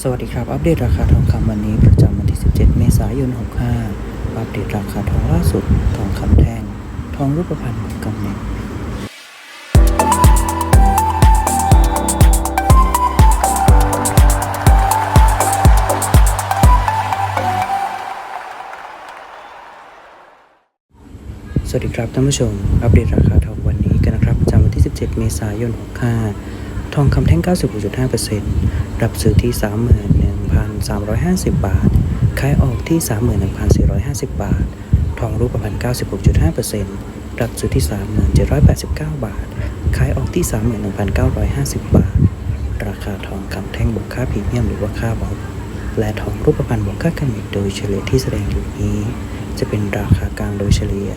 สวัสดีครับ อัปเดตราคาทองคำวันนี้ประจำวันที่ 17 เมษายน 65 อัปเดตราคาทองล่าสุด ทองคำแท่ง ทองรูปพรรณกำเนิดสวัสดีครับท่านผู้ชม อัปเดตราคาทองวันนี้กันนะครับประจำวันที่ 17 เมษายน 65 ทองคำแท่ง 96.5%รับซื้อที่ 31,350 บาท ขายออกที่ 31,450 บาท ทองรูปพรรณ96.5%รับซื้อที่ 3789 บาท ขายออกที่ 31,950 บาท ราคาทองคำแท่งบวกค่าพรีเมียมหรือว่าค่าบอลและทองรูปพรรณบวกค่ากันมิกโดยเฉลี่ยที่แสดงอยู่นี้ จะเป็นราคากลางโดยเฉลี่ย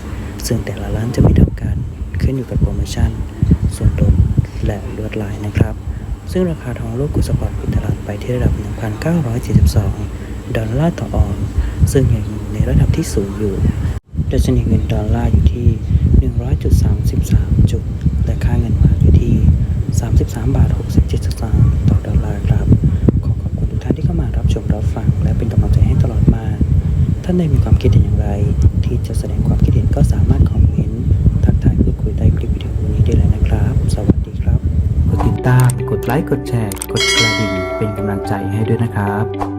ซึ่งแต่ละร้านจะไม่เท่ากัน ขึ้นอยู่กับโปรโมชั่น ส่วนลด และลวดลายนะครับ ซึ่งราคาทองโลกกุสปอร์ตปิดตลาดไปที่ระดับ 1,972ดอลลาร์ต่อออนซ์ซึ่งยังอยู่ในระดับที่สูงอยู่ดัชนีเงินดอลลาร์อยู่ที่ 100.33 จุด และค่าเงินบาทอยู่ที่ 33 บาท 67สตางค์ต่อดอลลาร์ครับ ขอขอบคุณทุกท่านที่เข้ามารับชมรับฟัง และเป็นกำลังใจให้ตลอดมา ท่านใดมีความคิดเห็นอย่างไร ที่จะแสดงความคิดเห็นก็สามารถ ไลค์ กดแชร์ กดกระดิ่ง เป็นกำลังใจให้ด้วยนะครับ